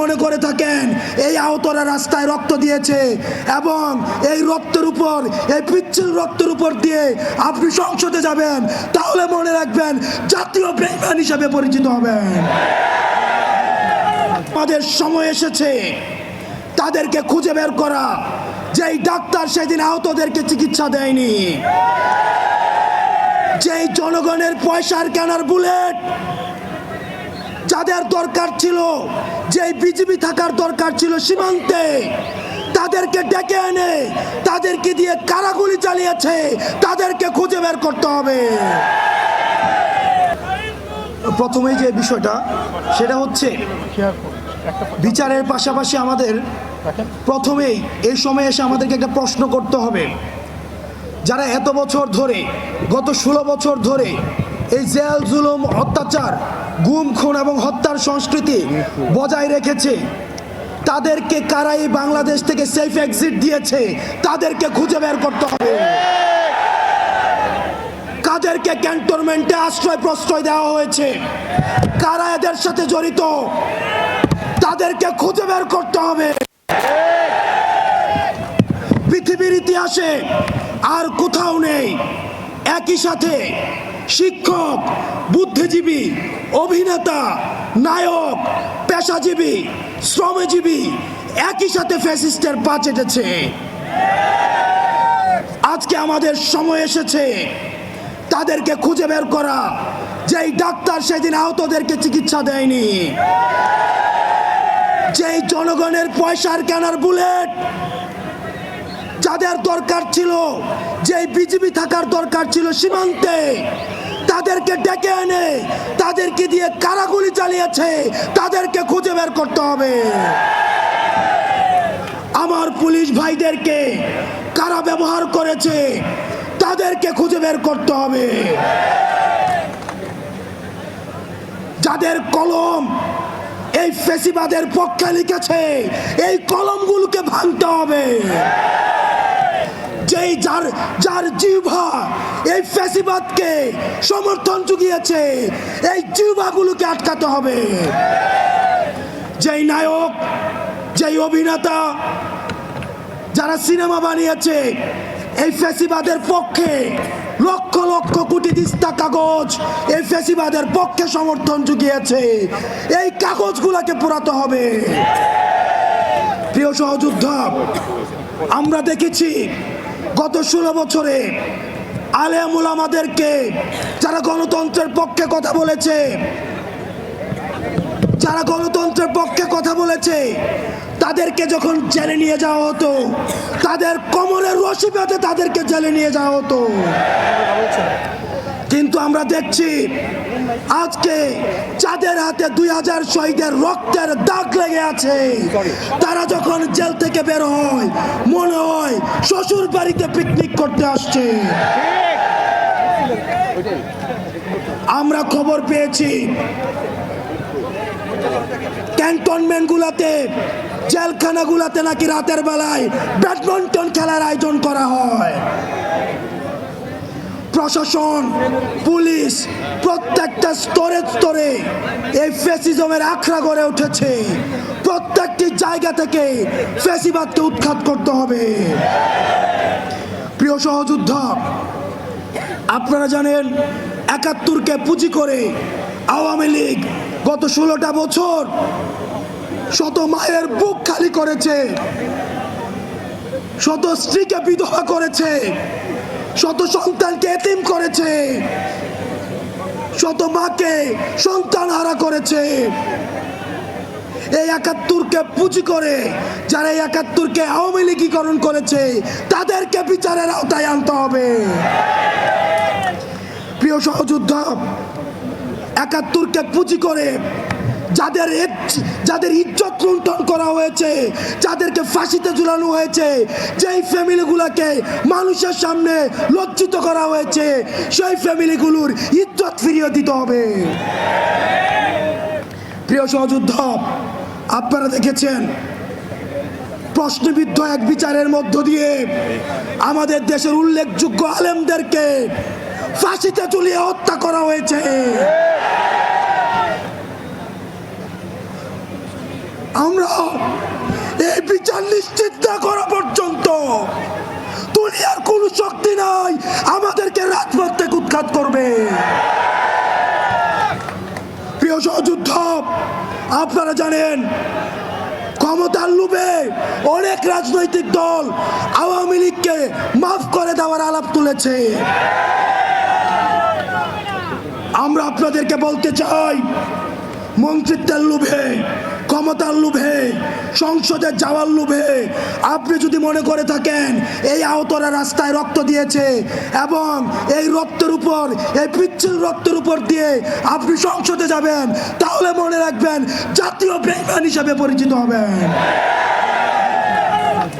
মনে করে থাকেন, এই আহতরা রাস্তায় রক্ত দিয়েছে এবং এই রক্তের উপর, এই পিচ্ছিল রক্তের উপর দিয়ে আপনি সংসদে যাবেন, তাহলে মনে রাখবেন জাতীয় বেইমান হিসেবে পরিচিত হবেন। আমাদের সময় এসেছে, তাদেরকে খুঁজে বের করা। যেই ডাক্তার সেদিন আহতদেরকে চিকিৎসা দেয়নি। যেই জনগণের পয়সার কেনার বুলেট যাদের দরকার ছিল যেই বিজিবি থাকার দরকার ছিল সীমান্তে, তাদেরকে ডেকে এনে, তাদেরকে দিয়ে কারাগুলি চালিয়েছে, তাদেরকে খুঁজে বের করতে হবে। প্রথমেই যে বিষয়টা, সেটা হচ্ছে বিচারের পাশাপাশি আমাদের প্রথমেই এই সময় এসে আমাদেরকে একটা প্রশ্ন করতে হবে। যারা এত বছর ধরে, গত ষোলো বছর ধরে এই জেল, জুলুম, অত্যাচার গুম খুন এবং হত্যার সংস্কৃতি বজায় রেখেছে। তাদেরকে কারাই বাংলাদেশ থেকে সেফ এক্সিট দিয়েছে। তাদেরকে খুঁজে বের করতে হবে। কাদেরকে ক্যান্টনমেন্টে আশ্রয়, প্রশ্রয় দেওয়া হয়েছে। কারা এদের সাথে জড়িত? তাদেরকে খুঁজে বের করতে হবে। পৃথিবীর ইতিহাসে আর কোথাও নেই। একই সাথে শিক্ষক, বুদ্ধিজীবী, অভিনেতা, নায়ক, পেশাজীবী, শ্রমজীবী, একই সাথে ফ্যাসিস্টের পা চেটেছে আজকে আমাদের সময় এসেছে তাদেরকে খুঁজে বের করা, যেই ডাক্তার সেদিন আহতদেরকে চিকিৎসা দেয়নি। যেই জনগণের পয়সার কেনার বুলেট যাদের দরকার ছিল, যেই বিজিবি থাকার দরকার ছিল সীমান্তে তাদেরকে ডেকে এনে তাদেরকে দিয়ে কারাগুলি চালিয়েছে, তাদেরকে খুঁজে বের করতে হবে। আমার পুলিশ ভাইদেরকে কারা ব্যবহার করেছে, তাদেরকে খুঁজে বের করতে হবে। যাদের কলম এই ফেসিবাদের পক্ষে লিখেছে, এই কলমগুলোকে ভাঙতে হবে। যেই যার যার জিহ্বা এই ফ্যাসিবাদকে সমর্থন জুগিয়েছে, এই জিহ্বাগুলোকে আটকাতে হবে। যেই নায়ক, যেই অভিনেতা যারা সিনেমা বানিয়েছে, এই ফ্যাসিবাদের পক্ষে লক্ষ লক্ষ কোটি দিস্তা কাগজ এই ফ্যাসিবাদের পক্ষে সমর্থন জুগিয়েছে। এই কাগজগুলোকে পোড়াতে হবে। প্রিয় সহযোদ্ধা, আমরা দেখেছি গত ষোলো বছরে আলেমুল আমাদেরকে যারা গণতন্ত্রের পক্ষে কথা বলেছে, যারা গণতন্ত্রের পক্ষে কথা বলেছে, তাদেরকে যখন জেলে নিয়ে যাওয়া হতো, তাদের কোমরের রশি পেতে তাদেরকে জেলে নিয়ে যাওয়া হতো। কিন্তু আমরা দেখছি আজকে যাদের হাতে দুই হাজার শহীদের রক্তের দাগ লেগে আছে, তারা যখন জেল থেকে বের হয়, মনে হয় শ্বশুর বাড়িতে পিকনিক করতে আসছে। আমরা খবর পেয়েছি ক্যান্টনমেন্ট গুলাতে জেলখানাগুলাতে নাকি রাতের বেলায় ব্যাডমিন্টন খেলার আয়োজন করা হয়। প্রশাসন, পুলিশ প্রত্যেকটা স্তরে স্তরে এই ফেসিজমের আখড়া গড়ে উঠেছে। প্রত্যেকটি জায়গা থেকে ফেসিবাদকে উৎখাত করতে হবে। প্রিয় সহযোদ্ধা, আপনারা জানেন একাত্তরকে পুঁজি করে আওয়ামী লীগ গত ষোলোটা বছর শত মায়ের বুক খালি করেছে, শত স্ত্রীকে বিধবা করেছে শত সন্তানকে এতিম করেছে। শত মাকে সন্তান হারা করেছে। এই একাত্তরকে পুঁজি করে, যারা এই একাত্তরকে আওয়ামী লীগীকরণ করেছে, তাদেরকে বিচারের আওতায় আনতে হবে। প্রিয় সহযোদ্ধা, একাত্তরকে পুঁজি করে যাদের যাদের ইজ্জত লুণ্ঠন করা হয়েছে, যাদেরকে ফাঁসিতে ঝুলানো হয়েছে, যেই ফ্যামিলিগুলোকে মানুষের সামনে লজ্জিত করা হয়েছে, সেই ফ্যামিলিগুলোর ইজ্জত ফিরিয়ে দিতে হবে। প্রিয় সহযোদ্ধা, আপনারা দেখেছেন, প্রশ্নবিদ্ধ এক বিচারের মধ্য দিয়ে আমাদের দেশের উল্লেখযোগ্য আলেমদেরকে ফাঁসিতে ঝুলিয়ে হত্যা করা হয়েছে। আমরা এই বিচার নিশ্চিত না করা পর্যন্ত দুনিয়ার কোন শক্তি নাই আমাদেরকে রাজপথ থেকে উৎখাত করবে। প্রিয় সহযুদ্ধ, আপনারা জানেন ক্ষমতার লোভে অনেক রাজনৈতিক দল আওয়ামী লীগকে মাফ করে দেওয়ার আলাপ তুলেছে। আমরা আপনাদেরকে বলতে চাই মন্ত্রিত্বের লোভে, ক্ষমতার লোভে, সংসদে যাওয়ার লোভে আপনি যদি মনে করে থাকেন, এই আহতরা রাস্তায় রক্ত দিয়েছে এবং এই রক্তের উপর, এই পিচ্ছিল রক্তের উপর দিয়ে আপনি সংসদে যাবেন, তাহলে মনে রাখবেন জাতীয় বেইমান হিসাবে পরিচিত হবেন।